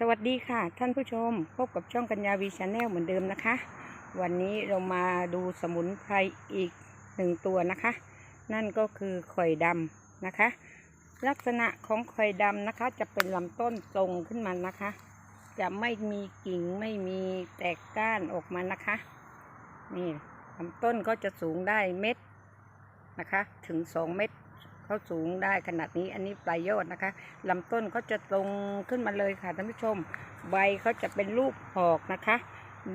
สวัสดีค่ะ ท่านผู้ชม พบกับช่องกัญญาวีชาแนลเหมือนเดิมนะคะ วันนี้เรามาดูสมุนไพรอีกหนึ่งตัวนะคะ นั่นก็คือข่อยดำนะคะ ลักษณะของข่อยดำนะคะ จะเป็นลำต้นตรงขึ้นมานะคะ จะไม่มีกิ่งไม่มีแตกก้านออกมานะคะ นี่ลำต้นก็จะสูงได้เม็ดนะคะ ถึงสองเม็ด เขาสูงได้ขนาดนี้อันนี้ปลายยอดนะคะลำต้นเขาจะตรงขึ้นมาเลยค่ะท่านผู้ชม ใบเขาจะเป็นรูปหอกนะคะ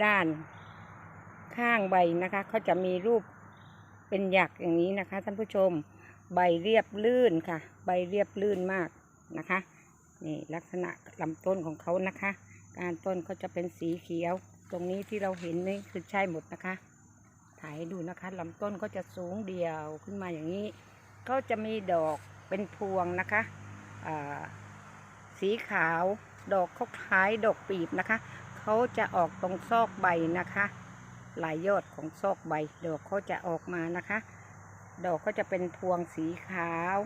ด้านข้างใบนะคะเขาจะมีรูปเป็นหยักอย่างนี้นะคะท่านผู้ชม ใบเรียบลื่นค่ะ ใบเรียบลื่นมากนะคะนี่ลักษณะลำต้นของเขานะคะ การต้นเขาจะเป็นสีเขียว ตรงนี้ที่เราเห็นนี่คือใช่หมดนะคะ ถ่ายให้ดูนะคะลำต้นก็จะสูงเดี่ยวขึ้นมาอย่างนี้ ก็จะมีดอกเป็นพวงนะคะสีขาวดอกเขาคล้ายดอกปีบนะคะ เขาจะออกตรงซอกใบนะคะหลายยอดของซอกใบ ดอกเขาจะออกมานะคะ ดอกก็จะเป็นพวงสีขาว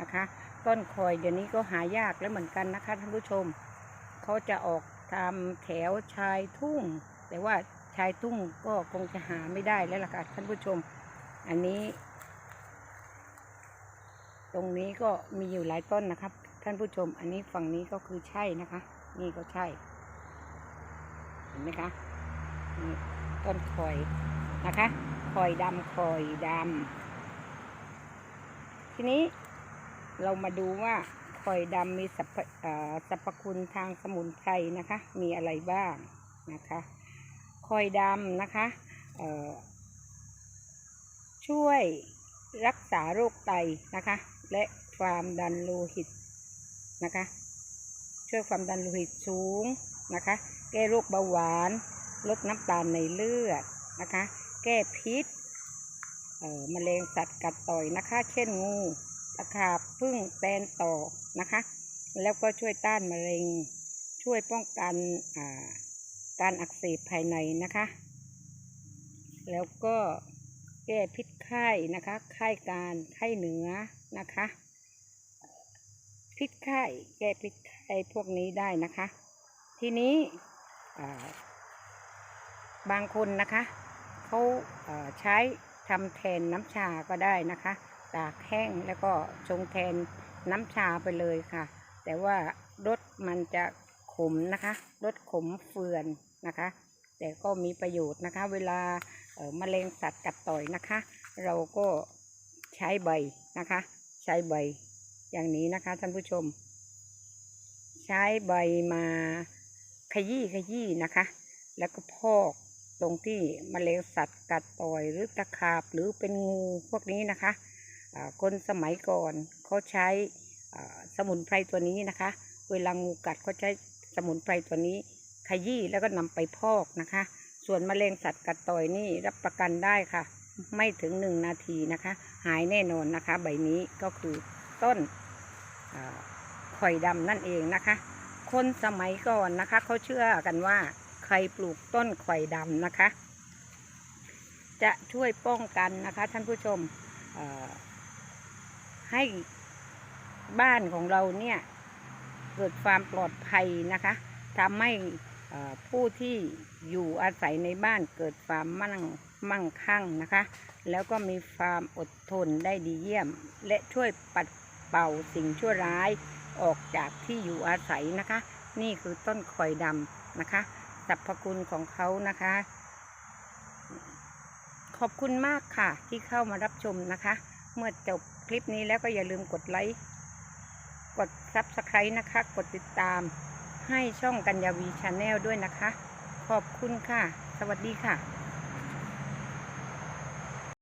นะคะ ต้นคอยเดี๋ยวนี้ก็หายากแล้วเหมือนกันนะคะท่านผู้ชม เขาจะออกตามแถวชายทุ่ง แต่ว่าชายทุ่งก็คงจะหาไม่ได้แล้วล่ะค่ะท่านผู้ชม อันนี้ ตรงนี้ก็มีอยู่หลายต้นนะครับ ท่านผู้ชม อันนี้ฝั่งนี้ก็คือใช่นะคะ นี่ก็ใช่ เห็นไหมคะนี่ต้นคอยนะคะคอยดำคอยดำทีนี้เรามาดูว่าคอยดำมีสรรพสรรพคุณทางสมุนไพรนะคะ มีอะไรบ้างนะคะคอยดำนะคะช่วยรักษาโรคไตนะคะ และความดันโลหิตนะคะ ช่วยความดันโลหิตสูงนะคะ แก้โรคเบาหวาน ลดน้ำตาลในเลือดนะคะ แก้พิษเอ่อมะเร็งสัตว์กัดต่อยนะคะ เช่นงูตะขาบพึ่งแตนต่อนะคะ แล้วก็ช่วยต้านมะเร็ง ช่วยป้องกันอ่าการอักเสบภายในนะคะ แล้วก็แก้พิษไข้นะคะ ไข้การไข้เหนือ นะคะพิษไข้แก้พิษไข้พวกนี้ได้นะคะ ทีนี้บางคนนะคะเขาเอ่อใช้ทำแทนน้ำชาก็ได้นะคะ ตากแห้งแล้วก็ชงแทนน้ำชาไปเลยค่ะ แต่ว่ารสมันจะขมนะคะรสขมเฟือนนะคะ แต่ก็มีประโยชน์นะคะ เวลาเมะเร็งสัตว์กัดต่อยนะคะ เราก็ใช้ใบนะคะ ใช้ใบอย่างนี้นะคะท่านผู้ชม ใช้ใบมาขยี้ขยี้นะคะ แล้วก็พอกตรงที่มะเร็งสัตว์กัดต่อยหรือตะขาบหรือเป็นงูพวกนี้นะคะคนสมัยก่อนเขาใช้สมุนไพรตัวนี้นะคะ เวลางูกัดเขาใช้สมุนไพรตัวนี้ขยี้แล้วก็นำไปพอกนะคะ ส่วนมะเร็งสัตว์กัดต่อยนี่รับประกันได้ค่ะ ไม่ถึงหนึ่งนาทีนะคะ หายแน่นอนนะคะ ใบนี้ก็คือต้นข่อยดำนั่นเองนะคะ คนสมัยก่อนนะคะเขาเชื่อกันว่าใครปลูกต้นข่อยดำนะคะ จะช่วยป้องกันนะคะ ท่านผู้ชมให้บ้านของเราเนี่ยเกิดความปลอดภัยนะคะทำให้ ผู้ที่อยู่อาศัยในบ้านเกิดความมั่งมั่งคั่งนะคะ แล้วก็มีความอดทนได้ดีเยี่ยม และช่วยปัดเป่าสิ่งชั่วร้ายออกจากที่อยู่อาศัยนะคะ นี่คือต้นข่อยดำนะคะสรรพคุณของเขานะคะ ขอบคุณมากค่ะที่เข้ามารับชมนะคะ เมื่อจบคลิปนี้แล้วก็อย่าลืมกดไลค์ กด Subscribe นะคะ กดติดตาม ให้ช่องกัญญาวีชาแนลด้วยนะคะ ขอบคุณค่ะ สวัสดีค่ะ